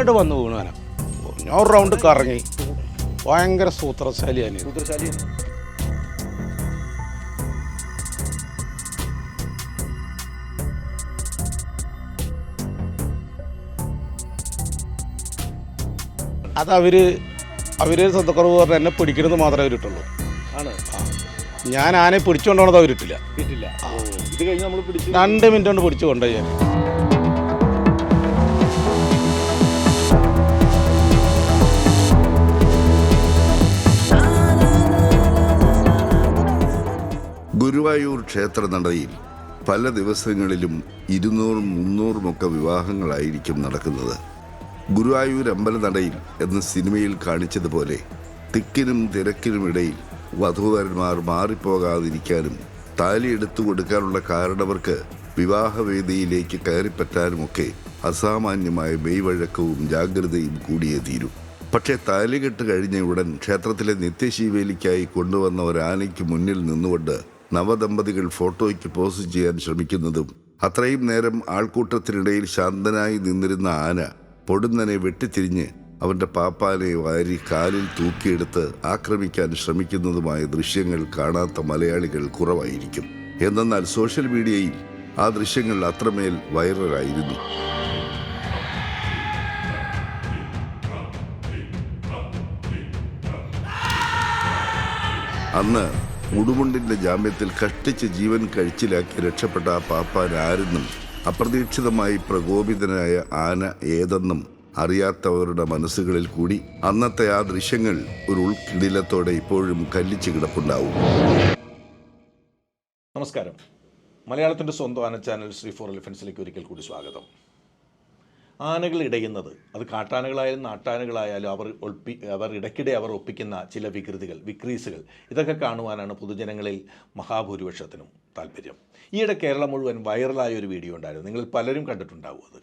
ഇങ്ങോട്ട് വന്നു വീണു ആന. ഞാൻ ഒരു റൗണ്ട് കറങ്ങി. ഭയങ്കര സൂത്രശാലിയാണ് സൂത്രശാലി. അത് അവർ അവർ സ്വന്തക്കുറവ് പറഞ്ഞ് എന്നെ പിടിക്കണമെന്ന് മാത്രമേ അവരിട്ടുള്ളൂ. ആണ്. ഞാൻ ആനെ പിടിച്ചുകൊണ്ടോണത് അവരിട്ടില്ല. കിട്ടില്ല ഇത് കഴിഞ്ഞ് നമ്മൾ പിടിച്ച് രണ്ട് മിനിറ്റ് കൊണ്ട് പിടിച്ചു കൊണ്ടുപോയി ഞാൻ. ഗുരുവായൂർ ക്ഷേത്രനടയിൽ പല ദിവസങ്ങളിലും ഇരുന്നൂറും മുന്നൂറുമൊക്കെ വിവാഹങ്ങളായിരിക്കും നടക്കുന്നത്. ഗുരുവായൂർ അമ്പലനടയിൽ എന്ന സിനിമയിൽ കാണിച്ചതുപോലെ തിക്കിനും തിരക്കിനും തിരക്കിനുമിടയിൽ വധൂവരന്മാർ മാറിപ്പോകാതിരിക്കാനും താലി എടുത്തു കൊടുക്കാനുള്ള കാരണവർക്ക് വിവാഹവേദിയിലേക്ക് കയറിപ്പറ്റാനുമൊക്കെ അസാമാന്യമായ മെയ്വഴക്കവും ജാഗ്രതയും കൂടിയേ തീരും. പക്ഷേ താലികെട്ട് കഴിഞ്ഞ ഉടൻ ക്ഷേത്രത്തിലെ നിത്യശീവേലിക്കായി കൊണ്ടുവന്ന ഒരു ആനയ്ക്ക് മുന്നിൽ നിന്നുകൊണ്ട് നവദമ്പതികൾ ഫോട്ടോയ്ക്ക് പോസ്റ്റ് ചെയ്യാൻ ശ്രമിക്കുന്നതും അത്രയും നേരം ആൾക്കൂട്ടത്തിനിടയിൽ ശാന്തനായി നിന്നിരുന്ന ആന പൊടുന്നനെ വെട്ടിത്തിരിഞ്ഞ് അവന്റെ പാപ്പാനെ വാരി കാലിൽ തൂക്കിയെടുത്ത് ആക്രമിക്കാൻ ശ്രമിക്കുന്നതുമായ ദൃശ്യങ്ങൾ കാണാത്ത മലയാളികൾ കുറവായിരിക്കും. എന്നാൽ സോഷ്യൽ മീഡിയയിൽ ആ ദൃശ്യങ്ങൾ അത്രമേൽ വൈറലായിരുന്നു. അന്ന് ഉടുമുണ്ടിന്റെ ജാമ്യത്തിൽ കഷ്ടിച്ച് ജീവൻ കഴിച്ചിലാക്കി രക്ഷപ്പെട്ട ആ പാപ്പാൻ അപ്രതീക്ഷിതമായി പ്രകോപിതനായ ആന ഏതെന്നും അറിയാത്തവരുടെ മനസ്സുകളിൽ കൂടി അന്നത്തെ ആ ദൃശ്യങ്ങൾ ഒരു ഉൾക്കിടിലത്തോടെ ഇപ്പോഴും കല്ലിച്ചു കിടപ്പുണ്ടാവും. നമസ്കാരം. മലയാളത്തിന്റെ സ്വന്തം ആന ചാനൽ ശ്രീ ഫോർ എലിഫൻസിലേക്ക് ഒരിക്കൽ കൂടി സ്വാഗതം. ആനകൾ ഇടയുന്നത്. അത് കാട്ടാനകളായാലും നാട്ടാനകളായാലും അവർ ഒപ്പി അവർ ഇടയ്ക്കിടെ അവർ ഒപ്പിക്കുന്ന ചില വികൃതികൾ വിക്രീസുകൾ. ഇതൊക്കെ കാണുവാനാണ് പൊതുജനങ്ങളിൽ മഹാഭൂരിപക്ഷത്തിനും താല്പര്യം ഈയിടെ കേരളം മുഴുവൻ വൈറലായ ഒരു വീഡിയോ ഉണ്ടായിരുന്നു. നിങ്ങൾ പലരും കണ്ടിട്ടുണ്ടാവും അത്.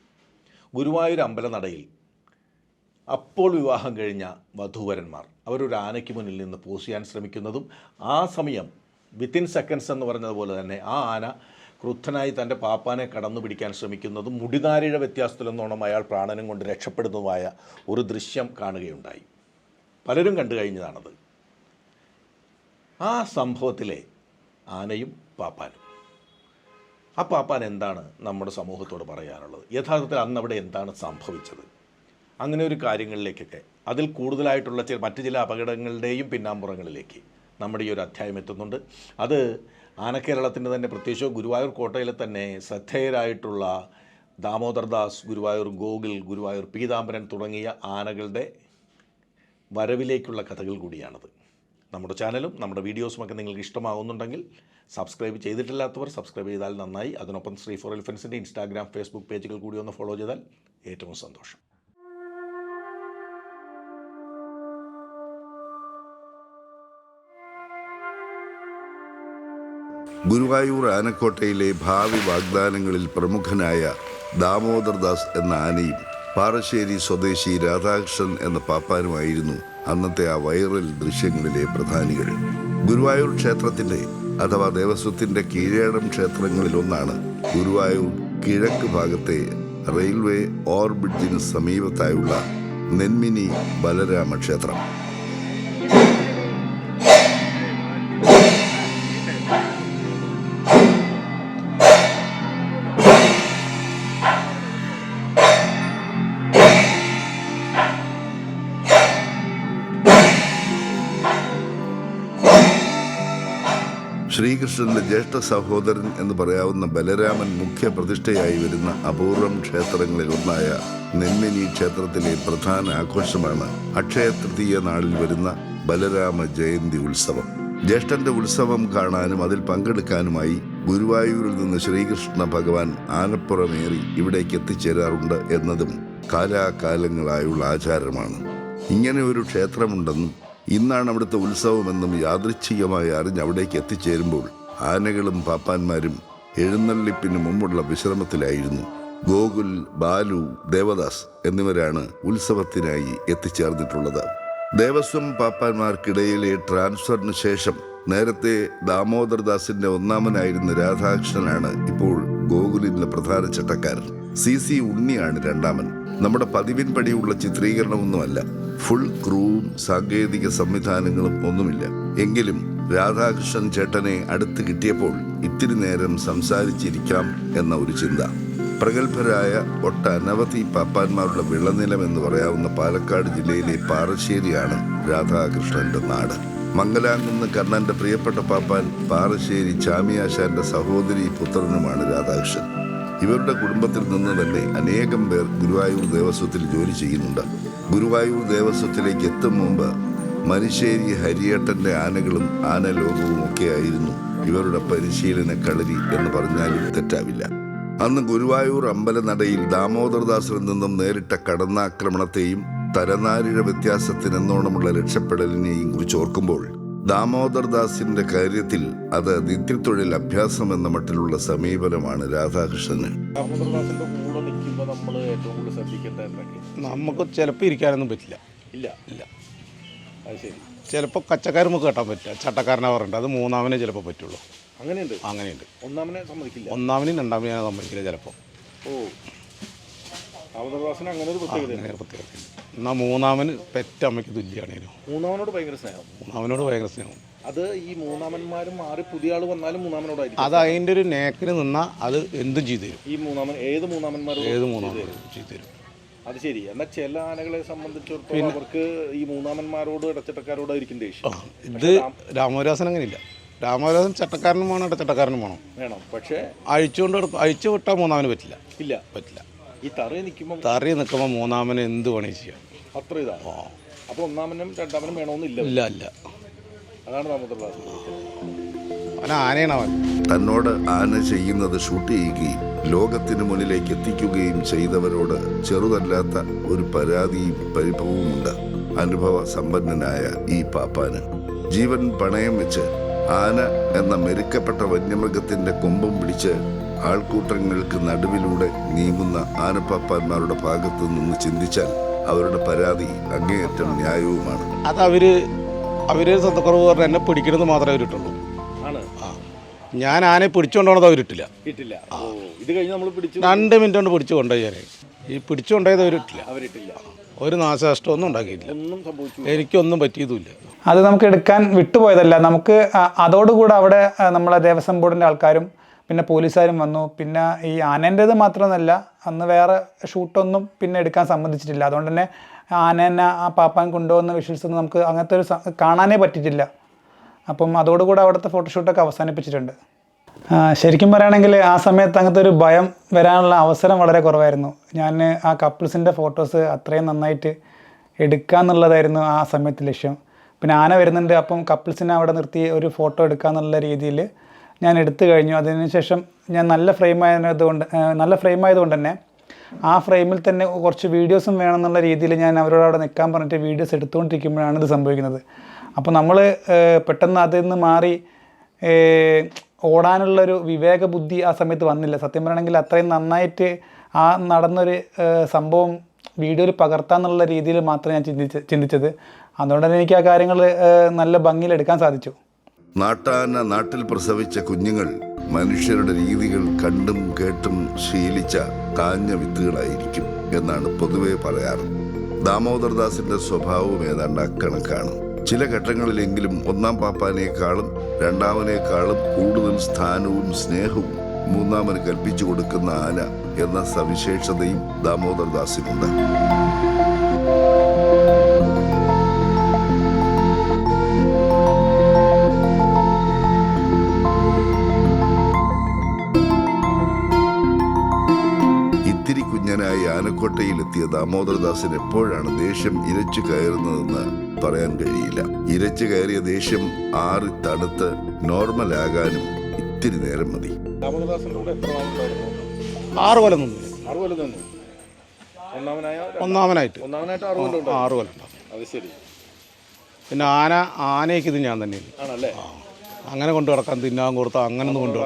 ഗുരുവായൂർ അമ്പലനടയിൽ അപ്പോൾ വിവാഹം കഴിഞ്ഞ വധൂവരന്മാർ. അവരൊരു ആനയ്ക്ക് മുന്നിൽ നിന്ന് പോസ് ചെയ്യാൻ ശ്രമിക്കുന്നതും ആ സമയം വിത്തിൻ സെക്കൻഡ്സ് എന്ന് പറഞ്ഞതുപോലെ തന്നെ ആ ആന ക്രുദ്ധനായി തന്റെ പാപ്പാനെ കടന്നു പിടിക്കാൻ ശ്രമിക്കുന്നതും മുടിനാരിഴ വ്യത്യാസത്തിലെന്നോണം അയാൾ പ്രാണനും കൊണ്ട് രക്ഷപ്പെടുന്നതുമായ ഒരു ദൃശ്യം കാണുകയുണ്ടായി. പലരും കണ്ടു കഴിഞ്ഞതാണത്. ആ സംഭവത്തിലെ ആനയും പാപ്പാനും. ആ പാപ്പാൻ എന്താണ് നമ്മുടെ സമൂഹത്തോട് പറയാനുള്ളത്? യഥാർത്ഥത്തിൽ അന്ന് അവിടെ എന്താണ് സംഭവിച്ചത്? അങ്ങനെ ഒരു കാര്യങ്ങളിലേക്കൊക്കെ അതിൽ കൂടുതലായിട്ടുള്ള ചില മറ്റു ചില അപകടങ്ങളുടെയും പിന്നാമ്പുറങ്ങളിലേക്ക് നമ്മുടെ ഈ ഒരു അധ്യായം എത്തുന്നുണ്ട്. അത് ആനക്കേരളത്തിന്റെ തന്നെ പ്രത്യേകിച്ച് ഗുരുവായൂർ കോട്ടയിലെ തന്നെ ശ്രദ്ധേയരായിട്ടുള്ള ദാമോദർദാസ് ഗുരുവായൂർ ഗോകുൽ ഗുരുവായൂർ പീതാംബരൻ തുടങ്ങിയ ആനകളുടെ വരവിലേക്കുള്ള കഥകൾ കൂടിയാണത്. നമ്മുടെ ചാനലും നമ്മുടെ വീഡിയോസുമൊക്കെ നിങ്ങൾക്ക് ഇഷ്ടമാകുന്നുണ്ടെങ്കിൽ സബ്സ്ക്രൈബ് ചെയ്തിട്ടില്ലാത്തവർ സബ്സ്ക്രൈബ് ചെയ്താൽ നന്നായി. അതിനൊപ്പം ശ്രീ ഫോർ എലിഫൻസിന്റെ ഇൻസ്റ്റാഗ്രാം ഫേസ്ബുക്ക് പേജുകൾ കൂടി ഒന്ന് ഫോളോ ചെയ്താൽ ഏറ്റവും സന്തോഷം. ഗുരുവായൂർ ആനക്കോട്ടയിലെ ഭാവി വാഗ്ദാനങ്ങളിൽ പ്രമുഖനായ ദാമോദർദാസ് എന്ന ആനയും പാറശ്ശേരി സ്വദേശി രാധാകൃഷ്ണൻ എന്ന പാപ്പാനുമായിരുന്നു അന്നത്തെ ആ വൈറൽ ദൃശ്യങ്ങളിലെ പ്രധാനികൾ. ഗുരുവായൂർ ക്ഷേത്രത്തിന്റെ അഥവാ ദേവസ്വത്തിന്റെ കീഴേടം ക്ഷേത്രങ്ങളിൽ ഒന്നാണ് ഗുരുവായൂർ കിഴക്ക് ഭാഗത്തെ റെയിൽവേ ഓർബിഡ്ജിന് സമീപത്തായുള്ള നെന്മിനി ബലരാമ ക്ഷേത്രം ശ്രീകൃഷ്ണന്റെ ജ്യേഷ്ഠ സഹോദരൻ എന്ന് പറയാവുന്ന ബലരാമൻ മുഖ്യ പ്രതിഷ്ഠയായി വരുന്ന അപൂർവം ക്ഷേത്രങ്ങളിൽ ഒന്നായ നെന്മിനി ക്ഷേത്രത്തിലെ പ്രധാന ആഘോഷമാണ് അക്ഷയ തൃതീയ നാളിൽ വരുന്ന ബലരാമ ജയന്തി ഉത്സവം. ജ്യേഷ്ഠന്റെ ഉത്സവം കാണാനും അതിൽ പങ്കെടുക്കാനുമായി ഗുരുവായൂരിൽ നിന്ന് ശ്രീകൃഷ്ണ ഭഗവാൻ ആനപ്പുറമേറി ഇവിടേക്ക് എത്തിച്ചേരാറുണ്ട് എന്നതും കാലാകാലങ്ങളായുള്ള ആചാരമാണ്. ഇങ്ങനെ ഒരു ക്ഷേത്രമുണ്ടെന്നും ഇന്നാണ് അവിടുത്തെ ഉത്സവമെന്നും യാദൃച്ഛികമായി അറിഞ്ഞ് അവിടേക്ക് എത്തിച്ചേരുമ്പോൾ ആനകളും പാപ്പാന്മാരും എഴുന്നള്ളിപ്പിന് മുമ്പുള്ള വിശ്രമത്തിലായിരുന്നു. ഗോകുൽ ബാലു ദേവദാസ് എന്നിവരാണ് ഉത്സവത്തിനായി എത്തിച്ചേർന്നിട്ടുള്ളത്. ദേവസ്വം പാപ്പാന്മാർക്കിടയിലെ ട്രാൻസ്ഫറിന് ശേഷം നേരത്തെ ദാമോദർദാസിന്റെ ഒന്നാമനായിരുന്ന രാധാകൃഷ്ണനാണ് ഇപ്പോൾ ഗോകുലിന്റെ പ്രധാന ചട്ടക്കാരൻ. സി സി ഉണ്ണിയാണ് രണ്ടാമൻ. നമ്മുടെ പതിവിൻപടിയുള്ള ചിത്രീകരണമൊന്നുമല്ല. ഫുൾ ക്രൂവും സാങ്കേതിക സംവിധാനങ്ങളും ഒന്നുമില്ല. എങ്കിലും രാധാകൃഷ്ണൻ ചേട്ടനെ അടുത്ത് കിട്ടിയപ്പോൾ ഇത്തിരി നേരം സംസാരിച്ചിരിക്കാം എന്ന ഒരു ചിന്ത. പ്രഗത്ഭരായ ഒട്ടനവധി പാപ്പാന്മാരുടെ വിളനിലം എന്ന് പറയാവുന്ന പാലക്കാട് ജില്ലയിലെ പാറശ്ശേരിയാണ് രാധാകൃഷ്ണന്റെ നാട്. മംഗലാംകുന്ന് കർണന്റെ പ്രിയപ്പെട്ട പാപ്പാൻ പാറശ്ശേരി ചാമിയാശാന്റെ സഹോദരി പുത്രനുമാണ് രാധാകൃഷ്ണൻ. ഇവരുടെ കുടുംബത്തിൽ നിന്ന് തന്നെ അനേകം പേർ ഗുരുവായൂർ ദേവസ്വത്തിൽ ജോലി ചെയ്യുന്നുണ്ട്. ഗുരുവായൂർ ദേവസ്വത്തിലേക്ക് എത്തും മുമ്പ് മനുശ്ശേരി ഹരിയേട്ടന്റെ ആനകളും ആനലോകവും ഒക്കെ ആയിരുന്നു ഇവരുടെ പരിശീലന കളരി എന്ന് പറഞ്ഞാലും തെറ്റാവില്ല. അന്ന് ഗുരുവായൂർ അമ്പലനടയിൽ ദാമോദർദാസിൽ നിന്നും നേരിട്ട കടന്നാക്രമണത്തെയും തരനാരിഴ വ്യത്യാസത്തിനെന്നോണമുള്ള രക്ഷപ്പെടലിനെയും കുറിച്ച് ഓർക്കുമ്പോൾ ദാമോദർദാസിന്റെ കാര്യത്തിൽ അത് നിത്യത്തൊഴിൽ അഭ്യാസം എന്ന മട്ടിലുള്ള സമീപനമാണ് രാധാകൃഷ്ണന്. ദാമോദരദാസിന്റെ കൂടെ നിൽക്കുമ്പോൾ നമ്മൾ ഏറ്റവും കൂടുതൽ ശ്രദ്ധിക്കേണ്ട നമുക്ക് ചിലപ്പോൾ ഇരിക്കാനൊന്നും പറ്റില്ല. ഇല്ല? ഇല്ല. അത് ശരി. ചിലപ്പോൾ കച്ചക്കാർ നമുക്ക് കെട്ടാൻ പറ്റില്ല. ചട്ടക്കാരനെ പറഞ്ഞിട്ട് അത് മൂന്നാമനെ ചിലപ്പോൾ പറ്റുള്ളൂ. അങ്ങനെയുണ്ട്? അങ്ങനെയുണ്ട്. ഒന്നാമനെ സമ്മതിക്കില്ല? ഒന്നാമനും രണ്ടാമനെയാണ് സമ്മതിക്കില്ല ചിലപ്പോൾ ഓ. അങ്ങനെ ഒരു പ്രത്യേകത എന്നാൽ മൂന്നാമന് പെറ്റ അമ്മയ്ക്ക് തുല്യമാണേനു മൂന്നാമനോട് ഭയങ്കര സ്നേഹം. മൂന്നാമനോട് ഭയങ്കര സ്നേഹം. അത് ഈ മൂന്നാമന്മാരും മാറി പുതിയ ആൾ വന്നാലും മൂന്നാമനോടായിരിക്കും. അത് അതിന്റെ ഒരു നേക്കിന് നിന്നാ അത് എന്തും ചെയ്തു തരും. ഈ മൂന്നാമൻ ഏത് മൂന്നാമന്മാരും ഏത് മൂന്നാമനും ചെയ്തു തരും. അത് ശരി. എന്നാൽ ചില ആനകളെ സംബന്ധിച്ചിടത്തോളം അവർക്ക് ഈ മൂന്നാമന്മാരോട് ഇടച്ചട്ടക്കാരോടായിരിക്കും ദേഷ്യം. ഇത് രാമോരാസൻ അങ്ങനെയില്ല. രാമോരാസൻ ചട്ടക്കാരനും വേണം ഇടച്ചട്ടക്കാരനും വേണം. വേണം പക്ഷേ അഴിച്ചുകൊണ്ട് അഴിച്ചു വിട്ടാൽ മൂന്നാമന് പറ്റില്ല. ഇല്ല. പറ്റില്ല. ഈ തറയിൽ നിൽക്കുമ്പോൾ തറി നിൽക്കുമ്പോൾ മൂന്നാമന് എന്ത് പണി ചെയ്യാം. അത്ര ഇതാണ്. അപ്പോൾ ഒന്നാമനും രണ്ടാമനും വേണമെന്നില്ല. ഇല്ല ഇല്ല. അതാണ് അവൻ ആനയാണ് അവൻ. തന്നോട് ആന ചെയ്യുന്നത് ഷൂട്ട് ചെയ്യുകയും ലോകത്തിന് മുന്നിലേക്ക് എത്തിക്കുകയും ചെയ്തവരോട് ചെറുതല്ലാത്ത ഒരു പരാതിയും പരിഭവവുമുണ്ട് അനുഭവ സമ്പന്നനായ ഈ പാപ്പാന്. ജീവൻ പണയം വെച്ച് ആന എന്ന മെരുക്കപ്പെട്ട വന്യമൃഗത്തിന്റെ കൊമ്പും പിടിച്ച് ആൾക്കൂട്ടങ്ങൾക്ക് നടുവിലൂടെ നീങ്ങുന്ന ആനപ്പാപ്പാന്മാരുടെ ഭാഗത്തു നിന്ന് ചിന്തിച്ചാൽ അവരുടെ പരാതി അങ്ങേയറ്റം ന്യായവുമാണ്. അത് അവർ അവർ സ്വന്തക്കുറവ് പറഞ്ഞ് എന്നെ പിടിക്കണമെന്ന് മാത്രമേ അവരിട്ടുള്ളൂ. ആണ്. ഞാൻ ആനെ പിടിച്ചുകൊണ്ടോണത് അവരിട്ടില്ല. ഇട്ടില്ല. ഓ ഇത് കഴിഞ്ഞ് നമ്മൾ പിടിച്ചു. രണ്ട് മിനിറ്റ് കൊണ്ട് പിടിച്ചു കൊണ്ടുപോയി ഞാൻ ഈ പിടിച്ചു കൊണ്ടുപോയത് അവരിട്ടില്ല. അവരിട്ടില്ല ഒരു നാശനഷ്ടമൊന്നും ഉണ്ടാക്കിയിട്ടില്ല. ഒന്നും സംഭവിച്ചു. എനിക്കൊന്നും പറ്റിയതുമില്ല. അത് നമുക്ക് എടുക്കാൻ വിട്ടുപോയതല്ല. നമുക്ക് ആ- അതോടുകൂടെ അവിടെ ആ, നമ്മളെ ദേവസ്വം ബോർഡിന്റെ ആൾക്കാരും പിന്നെ പോലീസുകാരും വന്നു. പിന്നെ ഈ ആനേന്റേത് മാത്രമല്ല അന്ന് വേറെ ഷൂട്ടൊന്നും പിന്നെ എടുക്കാൻ സമ്മതിച്ചിട്ടില്ല. അതുകൊണ്ട് തന്നെ ആനേനെ ആ പാപ്പാൻ കൊണ്ടുപോകുന്ന വിഷ്വൽസ് ഒന്നും നമുക്ക് അങ്ങനത്തെ ഒരു കാണാനേ പറ്റിയിട്ടില്ല. അപ്പം അതോടുകൂടെ അവിടുത്തെ ഫോട്ടോഷൂട്ടൊക്കെ അവസാനിപ്പിച്ചിട്ടുണ്ട്. ശരിക്കും പറയുകയാണെങ്കിൽ ആ സമയത്ത് അങ്ങനത്തെ ഒരു ഭയം വരാനുള്ള അവസരം വളരെ കുറവായിരുന്നു. ഞാൻ ആ കപ്പിൾസിന്റെ ഫോട്ടോസ് അത്രയും നന്നായിട്ട് എടുക്കുക എന്നുള്ളതായിരുന്നു ആ സമയത്ത് ലക്ഷ്യം. പിന്നെ ആന വരുന്നുണ്ട് അപ്പം കപ്പിൾസിനെ അവിടെ നിർത്തി ഒരു ഫോട്ടോ എടുക്കുക എന്നുള്ള രീതിയിൽ ഞാൻ എടുത്തു കഴിഞ്ഞു. അതിനുശേഷം ഞാൻ നല്ല ഫ്രെയിം ആയതുകൊണ്ട് നല്ല ഫ്രെയിം ആയതുകൊണ്ട് തന്നെ ആ ഫ്രെയിമിൽ തന്നെ കുറച്ച് വീഡിയോസും വേണമെന്നുള്ള രീതിയിൽ ഞാൻ അവരോട് അവിടെ നിൽക്കാൻ പറഞ്ഞിട്ട് വീഡിയോസ് എടുത്തുകൊണ്ടിരിക്കുമ്പോഴാണ് ഇത് സംഭവിക്കുന്നത്. അപ്പോൾ നമ്മൾ പെട്ടെന്ന് അതിൽ നിന്ന് മാറി ഓടാനുള്ളൊരു വിവേക ബുദ്ധി ആ സമയത്ത് വന്നില്ല. സത്യം പറയണമെങ്കിൽ അത്രയും നന്നായിട്ട് ആ നടന്നൊരു സംഭവം വീഡിയോയിൽ പകർത്താന്നുള്ള രീതിയിൽ മാത്രമേ ഞാൻ ചിന്തിച്ച ചിന്തിച്ചത്. അതുകൊണ്ട് തന്നെ എനിക്ക് ആ കാര്യങ്ങൾ നല്ല ഭംഗിയിൽ എടുക്കാൻ സാധിച്ചു. നാട്ടാന നാട്ടിൽ പ്രസവിച്ച കുഞ്ഞുങ്ങൾ മനുഷ്യരുടെ രീതികൾ കണ്ടും കേട്ടും ശീലിച്ച കാഞ്ഞ വിത്തുകളായിരിക്കും എന്നാണ് പൊതുവെ പറയാറ്. ദാമോദർദാസിന്റെ സ്വഭാവം ഏതാണ്ട് അക്കണക്കാണ്. ചില ഘട്ടങ്ങളിലെങ്കിലും ഒന്നാം പാപ്പാനേക്കാളും രണ്ടാമനേക്കാളും കൂടുതൽ സ്ഥാനവും സ്നേഹവും മൂന്നാമന് കൽപ്പിച്ചു കൊടുക്കുന്ന ആന എന്ന സവിശേഷതയും ദാമോദർദാസിനുണ്ട് ആനക്കോട്ടയിലെത്തിയ ദാമോദരദാസൻ എപ്പോഴാണ് ദേഷ്യം ഇരച്ചു കയറുന്നതെന്ന് പറയാൻ കഴിയില്ല. ഇരച്ചു കയറിയ ദേഷ്യം ആറി തണുത്ത് നോർമലാകാനും ഇത്തിരി നേരം മതി. ആറ് കൊല്ലം ഒന്നാമനായിട്ട്. ഒന്നാമനായിട്ട് ആറ് കൊല്ലം ആറ് കൊല്ലം അത് ശരി. പിന്നെ ആന ആനയ്ക്ക് ഇത് ഞാൻ തന്നെയാണ് ആണല്ലേ? അങ്ങനെ കൊണ്ടു നടക്കാൻ തിന്നാൻ കൊടുത്താൽ അങ്ങനെ ഒന്നും കൊണ്ടു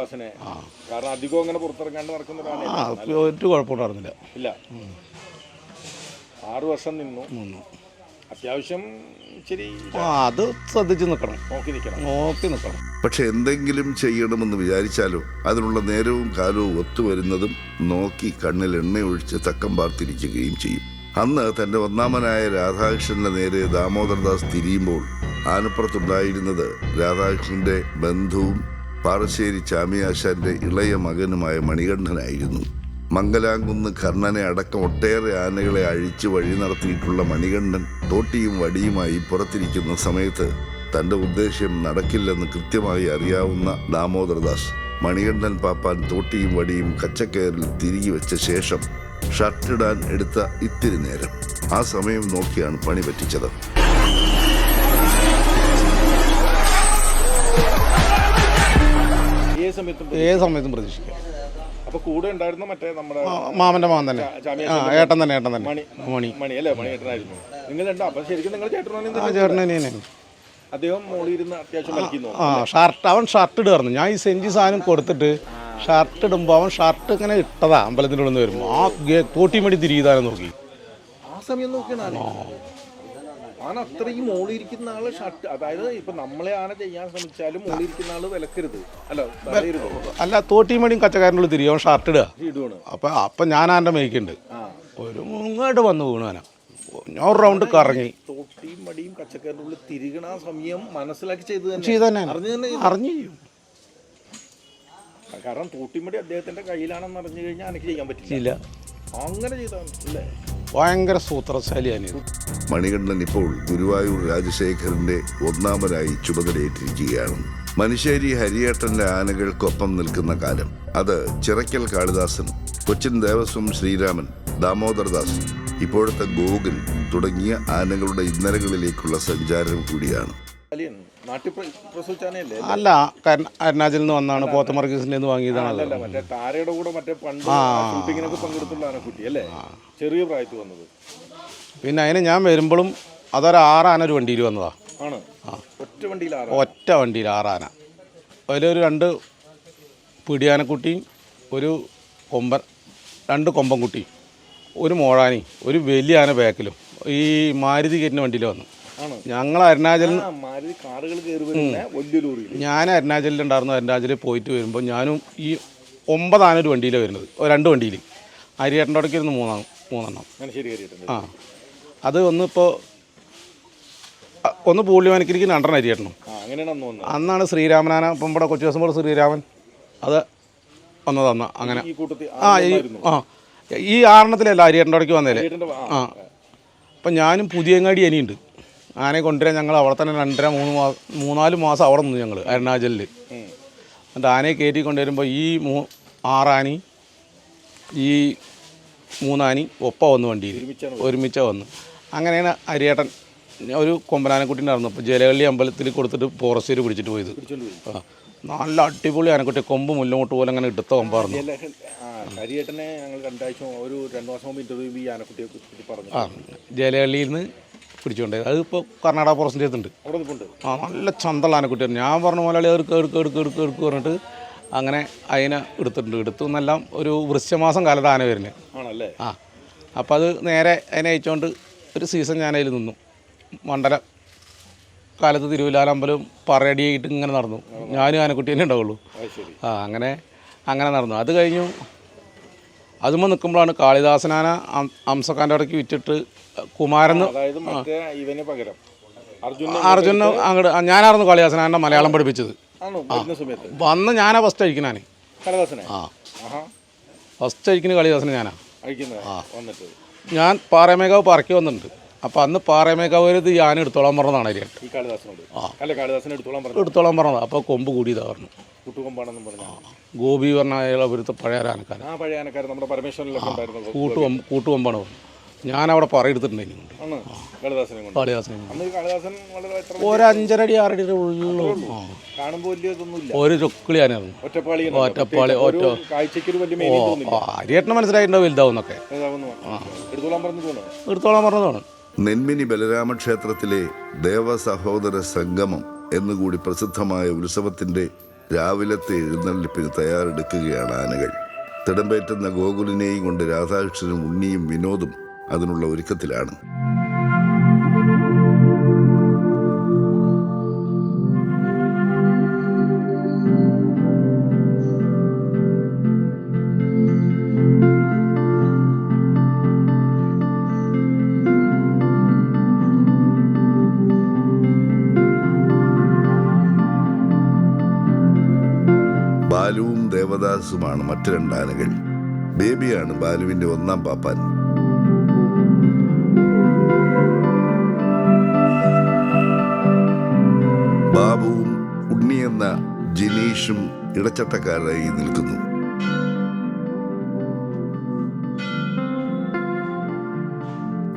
കാരണം അധികം അങ്ങനെ പുറത്തിറങ്ങാണ്ട് നടക്കുന്നതാണ് ആ ഒരു കുഴപ്പമുണ്ടായിരുന്നില്ല ഇല്ല. ആറ് വർഷം നിന്നു. നിന്നു. അത്യാവശ്യം ഇച്ചിരി ആ അത് ശ്രദ്ധിച്ച് നിൽക്കണം നോക്കി നിൽക്കണം നോക്കി നിൽക്കണം പക്ഷെ എന്തെങ്കിലും ചെയ്യണമെന്ന് വിചാരിച്ചാലോ അതിനുള്ള നേരവും കാലവും ഒത്തുവരുന്നതും നോക്കി കണ്ണിൽ എണ്ണ ഒഴിച്ച് തക്കം പാർത്തിരിക്കുകയും ചെയ്യും. അന്ന് തന്റെ ഒന്നാമനായ രാധാകൃഷ്ണന്റെ നേരെ ദാമോദർദാസ് തിരിയുമ്പോൾ ആനപ്പുറത്തുണ്ടായിരുന്നത് രാധാകൃഷ്ണന്റെ ബന്ധുവും പാറശ്ശേരി ചാമിയാശാന്റെ ഇളയ മകനുമായ മണികണ്ഠനായിരുന്നു. മംഗലാംകുന്ന് കർണനെ അടക്കം ഒട്ടേറെ ആനകളെ അഴിച്ചു വഴി നടത്തിയിട്ടുള്ള മണികണ്ഠൻ തോട്ടിയും വടിയുമായി പുറത്തിരിക്കുന്ന സമയത്ത് തന്റെ ഉദ്ദേശ്യം നടക്കില്ലെന്ന് കൃത്യമായി അറിയാവുന്ന ദാമോദരദാസ് മണികണ്ഠൻ പാപ്പാൻ തോട്ടിയും വടിയും കച്ചക്കയറിൽ തിരികെ വെച്ച ശേഷം ഷർട്ടിടാൻ എടുത്ത ഇത്തിരി നേരം. ആ സമയം നോക്കിയാണ് പണി പറ്റിച്ചത്. ഏത് സമയത്തും ഏത് സമയത്തും പ്രതീക്ഷിക്കാം. അപ്പൊ കൂടെ ഉണ്ടായിരുന്ന മറ്റേ നമ്മുടെ മാമന്റെ മകൻ തന്നെ. ആ ഏട്ടൻ തന്നെ ഏട്ടൻ തന്നെ. മണി മണി. മണി അല്ലേ? മണി ഏട്ടനായിരുന്നു. നിങ്ങൾ രണ്ടോ അപ്പൊ ശരിക്കും നിങ്ങൾ ചേട്ടനാണ് തന്നെയാണ് അദ്ദേഹം മോളിയിരുന്ന് അത്യാവശ്യം കളിക്കുന്നു ആ ഷർട്ട് അവൻ ഷർട്ട് ഇടുമായിരുന്നു ഞാൻ ഈ സെഞ്ചി സാധനം കൊടുത്തിട്ട് ഷർട്ട് ഇടുമ്പോൾ അവൻ ഷർട്ട് ഇങ്ങനെ ഇട്ടതാ അമ്പലത്തിന്റെ ഉള്ളിൽ നിന്ന് വരുമ്പോൾ ആ തോട്ടിമടി തിരിയുതാനും നോക്കി. ആ സമയം നോക്കിയാണ് ആന. അത്രയും മോളിയിരിക്കുന്ന ആൾ ഷർട്ട് അതായത് ഇപ്പൊ നമ്മളെ ആന ചെയ്യാൻ ശ്രമിച്ചാലും മോളിയിരിക്കുന്ന ആൾ വിലക്കരുത്. അല്ല അല്ല തോട്ടി മണിയും ഉള്ളിൽ തിരിയോ ഷർട്ട് ഇടുക. ഇടുവാണ്. അപ്പൊ അപ്പം ഞാൻ ആന്റെ മേയ്ക്കുണ്ട്. ആ. ഒരു മുങ്ങോട്ട് വന്നു വീണു ആന. ഞാൻ ഒരു റൗണ്ട് കറങ്ങി. തോട്ടിയും മടിയും കച്ചക്കാരുടെ ഉള്ളിൽ തിരികണ ആ സമയം മനസ്സിലാക്കി ചെയ്തു തന്നെ. അറിഞ്ഞു തന്നെ. അറിഞ്ഞു. കാരണം തോട്ടിമടി അദ്ദേഹത്തിന്റെ കയ്യിലാണെന്ന് അറിഞ്ഞു കഴിഞ്ഞാൽ എനിക്ക് ചെയ്യാൻ പറ്റില്ല. അങ്ങനെ ചെയ്താൽ അല്ലേ? ഭയങ്കര സൂത്രശാലിയാണ്. മണികണ്ഠൻ ഇപ്പോൾ ഗുരുവായൂർ രാജശേഖരന്റെ ഒന്നാമനായി ചുമതലയേറ്റിരിക്കുകയാണ്. മനുശ്ശേരി ഹരിയേട്ടന്റെ ആനകൾക്കൊപ്പം നിൽക്കുന്ന കാലം. അത് ചിറക്കൽ കാളിദാസൻ കൊച്ചിൻ ദേവസ്വം ശ്രീരാമൻ ദാമോദർദാസ് ഇപ്പോഴത്തെ ഗോകുൽ തുടങ്ങിയ ആനകളുടെ ഇന്നലകളിലേക്കുള്ള സഞ്ചാരം കൂടിയാണ്. അല്ല അരുണാചലിൽ നിന്ന് വന്നാണ് പോത്ത മർഗീസിന്റെ നിന്ന് അല്ല മറ്റേ താരയുടെ കൂടെ മറ്റേ പണ്ട് ഷൂട്ടിങ്ങിനൊക്കെ കുട്ടി അല്ലേ? ചെറിയ പ്രായത്തിൽ വന്നത്. പിന്നെ അതിന് ഞാൻ വരുമ്പോഴും അതൊരു ആറാന ഒരു വണ്ടിയിൽ വന്നതാ. ആണ്. ഒറ്റ വണ്ടിയിൽ ഒറ്റ വണ്ടിയിൽ ആറാന. അതിലൊരു രണ്ട് പിടിയാനക്കുട്ടിയും ഒരു കൊമ്പൻ രണ്ട് കൊമ്പൻകുട്ടിയും ഒരു മോഴാനി ഒരു വലിയ ആന ബാക്കിലും ഈ മാരുതി കയറ്റുന്ന വണ്ടിയിൽ വന്നു. ഞങ്ങൾ അരുണാചലിൽ കാറുകൾ വലിയ ഞാൻ അരുണാചലിലുണ്ടായിരുന്നു അരുണാചലിൽ പോയിട്ട് വരുമ്പോൾ ഞാനും ഈ ഒമ്പതാണ് ഒരു വണ്ടിയിലാണ് വരുന്നത് രണ്ട് വണ്ടിയിൽ അരിയേട്ടന്റെ അവിടേക്ക് ഇരുന്ന് മൂന്നാണ് മൂന്നെണ്ണം. ആ. അത് ഒന്ന് ഇപ്പോൾ ഒന്ന് പൂള്ളിമാനക്കിരിക്ക് രണ്ടെണ്ണം വന്നത്. അന്നാണ് ശ്രീരാമനാന ഇപ്പം ഇവിടെ കൊച്ചു ദിവസം പോലെ ശ്രീരാമൻ. അത് ഒന്ന് തന്ന അങ്ങനെ. ആ ഈ ആ ഈ ആറെണ്ണത്തിലല്ല അരിയേട്ടന്റെ ഇടയ്ക്ക് വന്നേലേ ചേട്ടന്റെ ആ. അപ്പം ഞാനും പുതിയങ്ങാടി അനിയുണ്ട്. ആനയെ കൊണ്ടുവരാൻ ഞങ്ങൾ അവിടെ തന്നെ രണ്ടര മൂന്ന് മാസം മൂന്നാൽ മാസം അവിടെ നിന്നു ഞങ്ങൾ അരുണാചലിൽ എന്നിട്ട് ആനയെ കയറ്റി കൊണ്ടുവരുമ്പോൾ ഈ മൂ ആറാനി ഈ മൂന്നാനി ഒപ്പം വന്നു വണ്ടിയിൽ ഒരുമിച്ച വന്നു. അങ്ങനെയാണ് അരിയേട്ടൻ ഒരു കൊമ്പനാനക്കുട്ടി ഉണ്ടായിരുന്നു അപ്പോൾ ജലവള്ളി അമ്പലത്തിൽ കൊടുത്തിട്ട് ഫോറസ്റ്റിൽ പിടിച്ചിട്ട് പോയത്. നല്ല അടിപൊളി ആനക്കുട്ടി. കൊമ്പ് മുല്ലങ്ങോട്ട് പോലെ അങ്ങനെ എടുത്ത കൊമ്പായിരുന്നു. ഹരിയേട്ടനെ ഞങ്ങൾ രണ്ടാഴ്ച ഒരു രണ്ടു മാസം മുമ്പ് ഇന്റർവ്യൂ ഈ ആനക്കുട്ടിയെ പറഞ്ഞു. ആ ജലവള്ളിയിൽ നിന്ന് പിടിച്ചുകൊണ്ടത് അതിപ്പോൾ കർണാടക ഫോറസ്റ്റിന്റെ അടുത്തുണ്ട്. ആ നല്ല ചന്തള്ള ആനക്കുട്ടിയാണ് ഞാൻ പറഞ്ഞ പോലെ എടുക്കുക എടുക്കുക എടുക്കുക എടുക്കുക എടുക്കുക പറഞ്ഞിട്ട് അങ്ങനെ അതിനെ എടുത്തിട്ടുണ്ട്. എടുത്തു എന്നെല്ലാം ഒരു വൃശ്ചമാസം കാലത്ത് ആന വരുന്നത് ആണല്ലേ? ആ അപ്പോൾ അത് നേരെ അതിനെ അയച്ചുകൊണ്ട് ഒരു സീസൺ ഞാൻ അതിൽ നിന്നു. മണ്ഡല കാലത്ത് തിരുവില്ലാലമ്പലം പറയടിയായിട്ട് ഇങ്ങനെ നടന്നു. ഞാനും ആനക്കുട്ടി തന്നെ ഉണ്ടാവുള്ളൂ. ആ അങ്ങനെ അങ്ങനെ നടന്നു. അത് കഴിഞ്ഞു. അതുമ്പോൾ നിൽക്കുമ്പോഴാണ് കാളിദാസനാന അംസക്കാന്റെ ഇടയ്ക്ക് വിറ്റിട്ട് കുമാരൻ ഇവന് പകരം. അർജുന അങ്ങോട്ട് ഞാനായിരുന്നു കാളിദാസനാന്റെ മലയാളം പഠിപ്പിച്ചത്. വന്ന് ഞാനാ ഫസ്റ്റ് അഴിക്കണാന് ആ. ഫസ്റ്റ് അഴിക്കുന്ന കാളിദാസന് ഞാനാ. ആ. ഞാൻ പാറമേക്കാവ് പറക്കി വന്നിട്ടുണ്ട്. അപ്പോൾ അന്ന് പാറമേക്കാവ് ഒരു ഇത് ഞാൻ എടുത്തോളാൻ പറഞ്ഞതാണ് അല്ല എടുത്തോളാൻ പറഞ്ഞു പറഞ്ഞത്. അപ്പോൾ കൊമ്പ് കൂടിയതാ പറഞ്ഞു. കുട്ടുകൊമ്പാണെന്നും പറഞ്ഞു? ഗോപി പറഞ്ഞ അയാൾ അവിടുത്തെ പഴയ ആനക്കാരൻ ആ പഴയ ആനക്കാരൻ നമ്മുടെ പരമേശ്വരനിലൊക്കെ ഉണ്ടായിരുന്നു കൂട്ടുകൊമ്പ് കൂട്ടുകൊമ്പാണ് പറഞ്ഞത്. ഞാനവിടെ പറയെടുത്തിട്ടുണ്ടായിരുന്നു കാളിദാസനെ ഒരു അഞ്ചരടി ആറടി ഉള്ളു. ഒരു ചൊക്കിളിയാനായിരുന്നു ഒറ്റപ്പാളി തോന്നില്ല. അരിയേട്ടന് മനസ്സിലായിട്ടുണ്ടാവും വലുതാവുന്നൊക്കെ എടുത്തോളാൻ പറഞ്ഞതാണ്. നെന്മിനി ബലരാമക്ഷേത്രത്തിലെ ദേവസഹോദര സംഗമം എന്നുകൂടി പ്രസിദ്ധമായ ഉത്സവത്തിന്റെ രാവിലത്തെ എഴുന്നള്ളിപ്പിന് തയ്യാറെടുക്കുകയാണ് ആനകൾ. തിടമ്പേറ്റുന്ന ഗോകുലിനെയും കൊണ്ട് രാധാകൃഷ്ണനും ഉണ്ണിയും വിനോദും അതിനുള്ള ഒരുക്കത്തിലാണ്. ബാലുവും ദേവദാസുമാണ് മറ്റു രണ്ട് ബേബിയാണ് ബാലുവിന്റെ ഒന്നാം പാപ്പാൻ. ഇടച്ചട്ടക്കാരായി നിൽക്കുന്നു.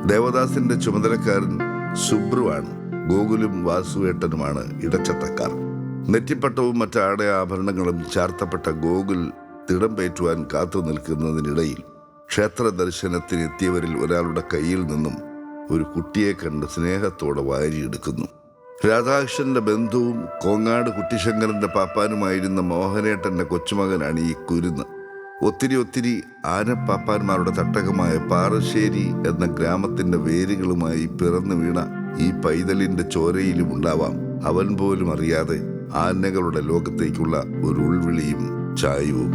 ദേവദാസിന്റെ ചുമതലക്കാരൻ സുബ്രുവാണ്. ഗോകുലും വാസുവേട്ടനുമാണ് ഇടച്ചട്ടക്കാർ. നെറ്റിപ്പട്ടവും മറ്റ് ആടയ ആഭരണങ്ങളും ചാർത്തപ്പെട്ട ഗോകുൽ തിടം പേറ്റുവാൻ കാത്തു നിൽക്കുന്നതിനിടയിൽ ക്ഷേത്ര ദർശനത്തിനെത്തിയവരിൽ ഒരാളുടെ കയ്യിൽ നിന്നും ഒരു കുട്ടിയെ കണ്ട് സ്നേഹത്തോടെ വാരിയെടുക്കുന്നു. രാധാകൃഷ്ണന്റെ ബന്ധുവും കോങ്ങാട് കുട്ടിശങ്കരന്റെ പാപ്പാനുമായിരുന്ന മോഹനേട്ടന്റെ കൊച്ചുമകനാണ് ഈ കുരുന്ന്. ഒത്തിരി ഒത്തിരി ആനപ്പാപ്പാന്മാരുടെ തട്ടകമായ പാറശ്ശേരി എന്ന ഗ്രാമത്തിന്റെ വേരുകളുമായി പിറന്നു വീണ ഈ പൈതലിന്റെ ചോരയിലും ഉണ്ടാവാം. അവൻ പോലും അറിയാതെ ആനകളുടെ ലോകത്തേക്കുള്ള ഒരു ഉൾവിളിയും ചായവും.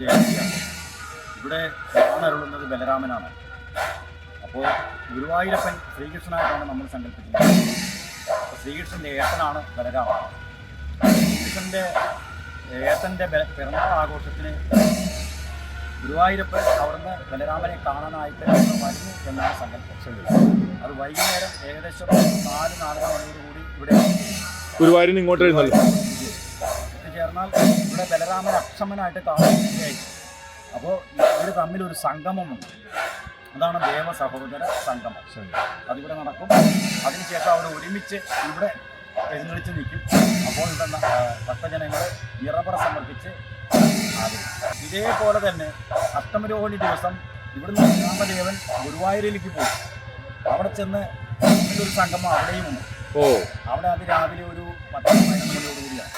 ജയന്തിയാണ് ഇവിടെ കാണരുളുന്നത് ബലരാമനാണ്. അപ്പോൾ ഗുരുവായൂരപ്പൻ ശ്രീകൃഷ്ണനായിട്ടാണ് നമ്മൾ സങ്കല്പിക്കുന്നത് അപ്പോൾ ശ്രീകൃഷ്ണന്റെ ഏട്ടനാണ് ബലരാമൻ. ശ്രീകൃഷ്ണന്റെ ഏട്ടന്റെ പിറന്നാൾ ആഘോഷത്തിന് ഗുരുവായൂരപ്പൻ അവിടുന്ന് ബലരാമനെ കാണാനായിട്ട് വരുന്നു എന്നാണ് സങ്കല്പം. അത് വൈകുന്നേരം ഏകദേശം നാല് നാലര മണിയോടുകൂടി ഇവിടെ ഗുരുവായൂരിന് ഇങ്ങോട്ട് എഴുന്നള്ളു എത്തിച്ചേർന്നാൽ ഇവിടെ ബലരാമൻ അക്ഷമനായിട്ട് കാണുകയായി. അപ്പോൾ ഇവർ തമ്മിൽ ഒരു സംഗമമുണ്ട്. അതാണ് ദേവ സഹോദര സംഗമം. അതിവിടെ നടക്കും. അതിനുശേഷം അവർ ഒരുമിച്ച് ഇവിടെ എഴുന്നള്ളിച്ച് നിൽക്കും. അപ്പോൾ ഇവിടെ ഭക്തജനങ്ങൾ നിറപറ സമർപ്പിച്ച് ഇതേപോലെ തന്നെ അഷ്ടമരോഹിണി ദിവസം ഇവിടുന്ന് രാമദേവൻ ഗുരുവായൂരിലേക്ക് പോകും അവിടെ ചെന്ന് ഒരു സംഗമം അവിടെയും ഉണ്ട്. ഓ. അവിടെ അത് രാവിലെ ഒരു പത്ത് പതിനൊന്ന് മണിയോടുകൂടിയാണ്.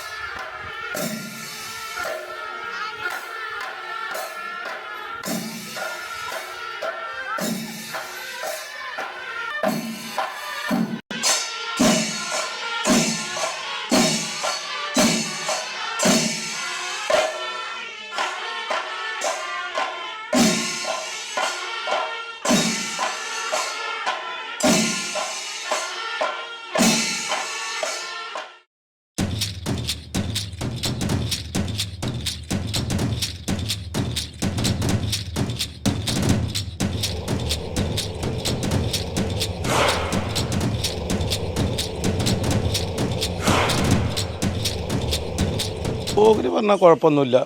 പറഞ്ഞാൽ കുഴപ്പമൊന്നുമില്ല.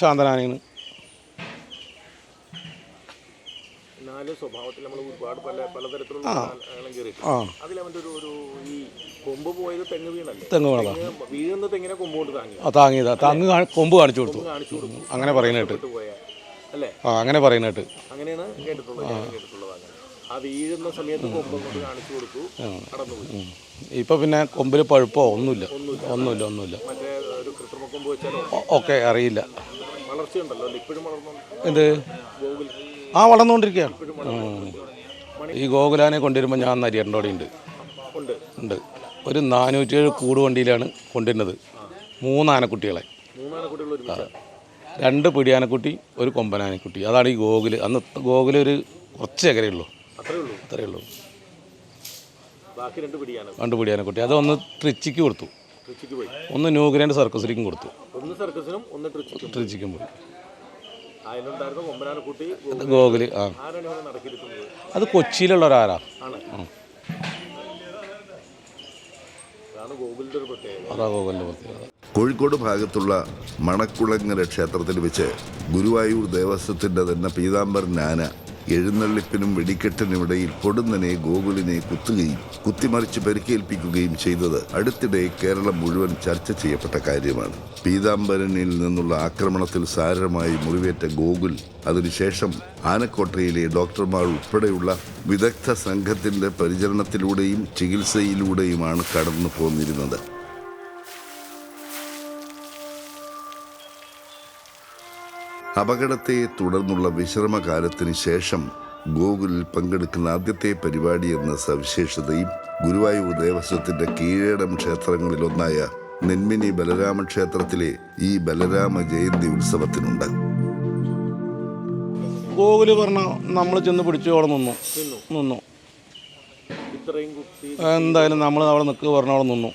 ശാന്തനാനാണ് സ്വഭാവത്തിൽ നമ്മൾ ഒരുപാട് പല പലതരത്തിലുള്ള ഒരു ഒരു ഈ കൊമ്പ് പോയത് തെങ്ങ് വീണല്ലേ? തെങ്ങ് വീണതാ. തെങ്ങ് വീഴുന്ന തെങ്ങിനെ കൊമ്പ് കൊണ്ട് താങ്ങി. ആ താങ്ങിയതാ. താങ്ങ് കൊമ്പ് കാണിച്ചു കൊടുത്തു. കാണിച്ചു അങ്ങനെ പറയുന്ന അല്ലേ? ആ അങ്ങനെ പറയുന്ന ഇപ്പൊ അങ്ങനെയാണ് കേട്ടിട്ടുള്ളത് ഞാൻ കേട്ടിട്ടുള്ളത് അങ്ങനെ. ആ വീഴുന്ന സമയത്ത് കൊമ്പ് കൊണ്ട് കാണിച്ചു കൊടുത്തു കടന്നുപോയി. ഇപ്പം പിന്നെ കൊമ്പിൽ പഴുപ്പോ ഒന്നുമില്ല. ഒന്നുമില്ല ഒന്നുമില്ല. മറ്റേ ഒക്കെ അറിയില്ല. എന്ത്? ഗോകുൽ. ആ വളർന്നുകൊണ്ടിരിക്കുകയാണ് ഈ ഗോകുലാനെ കൊണ്ടുവരുമ്പോൾ ഞാൻ നരിയറിന്റെ ഉണ്ട്. ഉണ്ട്. ഒരു നാനൂറ്റിയേഴ് കൂട് വണ്ടിയിലാണ് കൊണ്ടുവരുന്നത്. മൂന്നാനക്കുട്ടികളെ രണ്ട് പിടിയാനക്കുട്ടി ഒരു കൊമ്പനാനക്കുട്ടി. അതാണ് ഈ ഗോകുൽ. അന്ന് ഗോകുൽ ഒരു കുറച്ച് അത്രേ ഉള്ളൂ? അത്രയേ ഉള്ളൂ. രണ്ട് പിടിയാനക്കുട്ടി. അതൊന്ന് ട്രിച്ചിക്ക് കൊടുത്തു. ട്രിച്ചിക്ക് ന്യൂ ഗ്രാൻഡ് ന്യൂഗ്രാൻഡ് സർക്കസിലേക്കും കൊടുത്തു. ഒന്ന് സർക്കസിനും ഒന്ന് ട്രിച്ചിക്കും. പോയി. ഗോകുൽ ആ. അത് കൊച്ചിയിലുള്ള ഒരാരാ അതാ ഗോകുലിന്റെ പ്രത്യേകത. കോഴിക്കോട് ഭാഗത്തുള്ള മണക്കുളങ്ങര ക്ഷേത്രത്തിൽ വെച്ച് ഗുരുവായൂർ ദേവസ്വത്തിന്റെ തന്നെ പീതാംബരൻ ആന എഴുന്നള്ളിപ്പിനും വെടിക്കെട്ടിനുമിടയിൽ പൊടുന്നനെ ഗോകുലിനെ കുത്തുകയും കുത്തിമറിച്ച് പരിക്കേൽപ്പിക്കുകയും ചെയ്തത് അടുത്തിടെ കേരളം മുഴുവൻ ചർച്ച ചെയ്യപ്പെട്ട കാര്യമാണ്. പീതാംബരനിൽ നിന്നുള്ള ആക്രമണത്തിൽ സാരമായി മുറിവേറ്റ ഗോകുൽ അതിനുശേഷം ആനക്കോട്ടയിലെ ഡോക്ടർമാർ ഉൾപ്പെടെയുള്ള വിദഗ്ധ സംഘത്തിന്റെ പരിചരണത്തിലൂടെയും ചികിത്സയിലൂടെയുമാണ് കടന്നു പോന്നിരുന്നത് അപകടത്തെ തുടർന്നുള്ള വിശ്രമകാലത്തിന് ശേഷം ഗോകുലിൽ പങ്കെടുക്കുന്ന ആദ്യത്തെ പരിപാടി എന്ന സവിശേഷതയും ഗുരുവായൂർ ദേവസ്വത്തിന്റെ കീഴടം ക്ഷേത്രങ്ങളിലൊന്നായ നെന്മിനി ബലരാമ ക്ഷേത്രത്തിലെ ഈ ബലരാമ ജയന്തി ഉത്സവത്തിനുണ്ട്. ഗോകുൽ പറഞ്ഞ നമ്മൾ ചെന്ന് പിടിച്ചു അവിടെ നിന്നു. നിന്നു. ഇത്രയും കുത്തി എന്തായാലും നമ്മൾ അവിടെ നിൽക്കുക പറഞ്ഞ അവിടെ നിന്നു.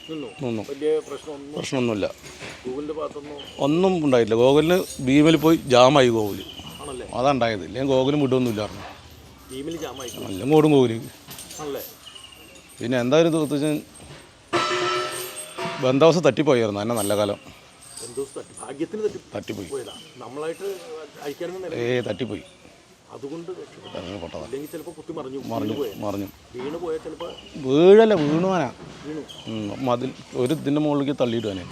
നിന്നു. വലിയ പ്രശ്നമൊന്നും പ്രശ്നമൊന്നുമില്ല. ഭാഗത്തൊന്നും ഒന്നും ഉണ്ടായില്ല ഗോകുലിന് ഭീമിൽ പോയി ജാമായി ഗോകുൽ ആണല്ലേ? അതാ ഉണ്ടായത്. ഇല്ലെങ്കിൽ ഗോകുലും വിടുമൊന്നുമില്ലായിരുന്നു പറഞ്ഞു. ജാമായി. അല്ലെങ്കിൽ ഓടും ഗോകുൽ ആണല്ലേ? പിന്നെ എന്തായാലും തീർച്ച ബന്ധവസ്ഥ തട്ടിപ്പോയായിരുന്നു. എന്നെ നല്ല കാലം. ഭാഗ്യത്തിന് തട്ടിപ്പോയി. നമ്മളായിട്ട് ഏ തട്ടിപ്പോയി. അതുകൊണ്ട് രക്ഷപ്പെട്ടു. ഇറങ്ങി പൊട്ടതാ അല്ലെങ്കിൽ ചിലപ്പോൾ മറിഞ്ഞു മറിഞ്ഞു. വീഴല്ല വീണുവാനാ. മതിൽ ഒരു ഇതിന്റെ മുകളിലേക്ക് തള്ളിയിടുവാനേ.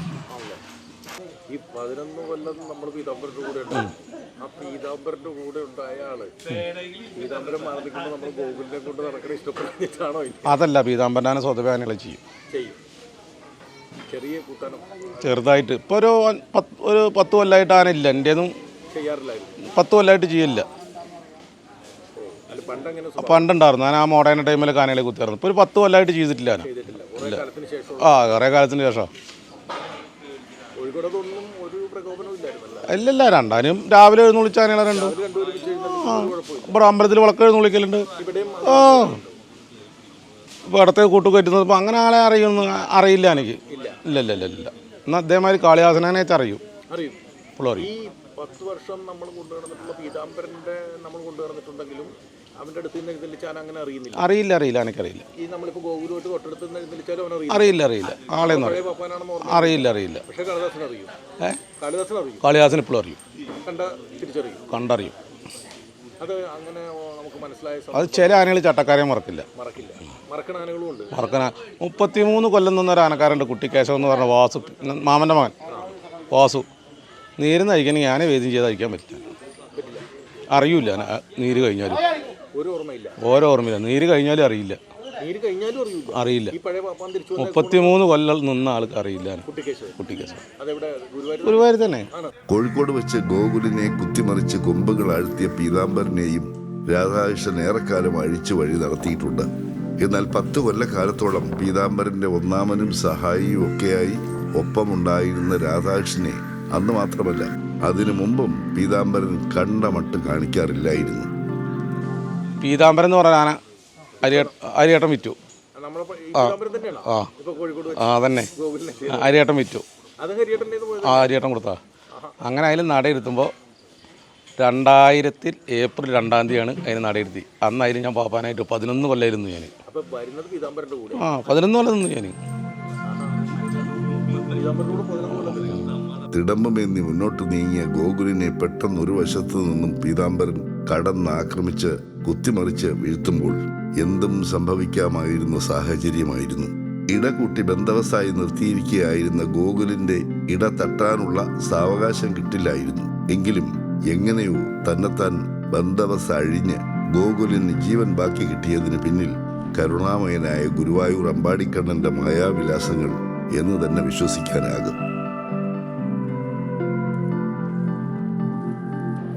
ഈ പതിനൊന്ന് കൊല്ലം നമ്മൾ പീതാംബരന്റെ കൂടെ ആ പീതാംബരന്റെ കൂടെ ഉണ്ടായ ആൾ പീതാംബരം മാറി നമ്മൾ ഗോകുലിനെ കൊണ്ട് നടക്കണ ഇഷ്ടപ്പെടുന്നിട്ടാണോ അതല്ല പീതാംബരനെ സ്വതവേ ആനകളെ ചെയ്യും. ചെയ്യും. ചെറിയ കൂട്ടാനും. ചെറുതായിട്ട്. ഇപ്പോൾ ഒരു പത്ത് ഒരു പത്ത് കൊല്ലമായിട്ട് ആനയില്ല എന്റേതും ചെയ്യാറില്ലായിരുന്നു. പത്ത് കൊല്ലായിട്ട് ചെയ്യില്ല പണ്ടുണ്ടായിരുന്നു. ഞാൻ ആ മോഡേൺ ടൈമിൽ ആനകളെ കുത്തിയായിരുന്നു. ഇപ്പോൾ ഒരു പത്ത് കൊല്ലമായിട്ട് ചെയ്തിട്ടില്ല ഞാൻ. ശേഷം. ആ കുറേ കാലത്തിന് ശേഷം. ഇല്ലല്ല രണ്ടാനും രാവിലെ എഴുന്നള്ളിച്ച ആനകളെ രണ്ടും. ഇവിടെ അമ്പലത്തിൽ വിളക്ക് എഴുന്നള്ളിക്കലുണ്ട്. ആ. ഇപ്പോൾ ഇടത്തെ കൂട്ട് കയറ്റുന്നത് ഇപ്പം അങ്ങനെ ആളെ അറിയുന്നു അറിയില്ല എനിക്ക്. ഇല്ല. ഇല്ല ഇല്ല ഇല്ല എന്നാൽ അതേമാതിരി കാളിദാസനായിട്ട് അറിയും. അറിയും. അറിയും. ഈ പത്ത് വർഷം നമ്മൾ കൊണ്ടുവന്നിട്ടുള്ള പീതാംബരന്റെ നമ്മൾ കൊണ്ടുനടന്നിട്ടുണ്ടെങ്കിലും അവന്റെ അടുത്ത് നിന്ന് എഴുന്നള്ളിച്ചാൽ അങ്ങനെ അറിയുന്നില്ല. അറിയില്ല അറിയില്ല എനിക്കറിയില്ല. ഈ നമ്മളിപ്പോൾ ഗോകുലുമായിട്ട് തൊട്ടടുത്ത് നിന്ന് എഴുന്നള്ളിച്ചാലും അവൻ അറിയില്ല. അറിയില്ല അറിയില്ല. പഴയ അറിയില്ല പപ്പാനാണെന്ന് ഓർമ്മ അറിയില്ല അറിയില്ല. പക്ഷേ കാളിദാസൻ അറിയും. കാളിദാസൻ അറിയും. കാളിദാസൻ ഇപ്പോഴും അറിയും. കണ്ട തിരിച്ചറിയും. കണ്ടറിയും. അത് അങ്ങനെ നമുക്ക് മനസ്സിലായ അത് ചില ആനകൾ ചട്ടക്കാരെ മറക്കില്ല. മറക്കില്ല. മറക്കണ ആനകളും ഉണ്ട്. മുപ്പത്തിമൂന്ന് കൊല്ലം നിന്നൊരു ആനക്കാരുണ്ട്. കുട്ടിക്കേശവൻ എന്ന് പറഞ്ഞ വാസു. മാമന്റെ മകൻ. വാസു. നീര് കഴിക്കണമെങ്കിൽ ആന വേദ്യം ചെയ്ത് അയക്കാൻ പറ്റില്ല. അറിയൂല നീര് കഴിഞ്ഞാലും. ഒരു ഓർമ്മയില്ല. ഓരോ ഓർമ്മയില്ല. നീര് കഴിഞ്ഞാലും അറിയില്ല. നീര് കഴിഞ്ഞാലും അറിയില്ല. അറിയില്ല. ഈ പഴയ പാപ്പാൻ തിരിച്ചു വന്ന മുപ്പത്തിമൂന്ന് കൊല്ലം നിന്ന ആൾക്ക് അറിയില്ല. അതെവിടെ? ഗുരുവായൂർ ഗുരുവായൂർ തന്നെ. കോഴിക്കോട് വെച്ച് ഗോകുലിനെ കുത്തിമറിച്ച് കൊമ്പുകൾ അഴുത്തിയ പീതാംബരനെയും രാധാകൃഷ്ണൻ ഏറെക്കാലം അഴിച്ചു വഴി നടത്തിയിട്ടുണ്ട്. എന്നാൽ പത്ത് കൊല്ലക്കാലത്തോളം പീതാംബരന്റെ ഒന്നാമനും സഹായിയും ഒക്കെയായി ഒപ്പമുണ്ടായിരുന്ന രാധാകൃഷ്ണനെ അന്ന് മാത്രമല്ല അതിനു മുമ്പും പീതാംബരൻ കണ്ടമട്ട് കാണിക്കാറില്ലായിരുന്നു. പീതാംബരം എന്ന് പറഞ്ഞ ആന അരിയ അരിയേട്ടം വിറ്റു. ആ. ഇപ്പൊ ആ തന്നെ അരിയേട്ടം വിറ്റു. ആ അരിയേട്ടം കൊടുത്താ. അങ്ങനെ അതിൽ നടയിരുത്തുമ്പോൾ രണ്ടായിരത്തിൽ ഏപ്രിൽ രണ്ടാം തീയതിയാണ് അതിന് നടയിരുത്തി. അന്ന് അതിൽ ഞാൻ പാപ്പാനായിട്ട് പതിനൊന്ന് കൊല്ലായിരുന്നു ഞാൻ. ആ പതിനൊന്ന് കൊല്ലം നിന്നു ഞാൻ. തിടമ്പമേന്നി മുന്നോട്ട് നീങ്ങിയ ഗോകുലിനെ പെട്ടെന്ന് ഒരു വശത്തു നിന്നും പീതാംബരൻ കടന്നാക്രമിച്ച് കുത്തിമറിച്ച് വീഴ്ത്തുമ്പോൾ എന്തും സംഭവിക്കാമായിരുന്ന സാഹചര്യമായിരുന്നു. ഇടകൂട്ടി ബന്ധവസായി നിർത്തിയിരിക്കുകയായിരുന്ന ഗോകുലിന്റെ ഇട തട്ടാനുള്ള സാവകാശം കിട്ടില്ലായിരുന്നു. എങ്കിലും എങ്ങനെയോ തന്നെത്താൻ ബന്ധവസ അഴിഞ്ഞ് ഗോകുലിന് ജീവൻ ബാക്കി കിട്ടിയതിന് പിന്നിൽ കരുണാമയനായ ഗുരുവായൂർ അമ്പാടിക്കണ്ണന്റെ മായാവിലാസങ്ങൾ എന്ന് തന്നെ വിശ്വസിക്കാനാകും.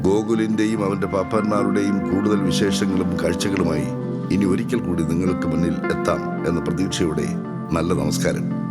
ഗോകുലിന്റെയും അവന്റെ പാപ്പന്മാരുടെയും കൂടുതൽ വിശേഷങ്ങളും കാഴ്ചകളുമായി ഇനി ഒരിക്കൽ കൂടി നിങ്ങൾക്ക് മുന്നിൽ എത്താം എന്ന പ്രതീക്ഷയോടെ നല്ല നമസ്കാരം.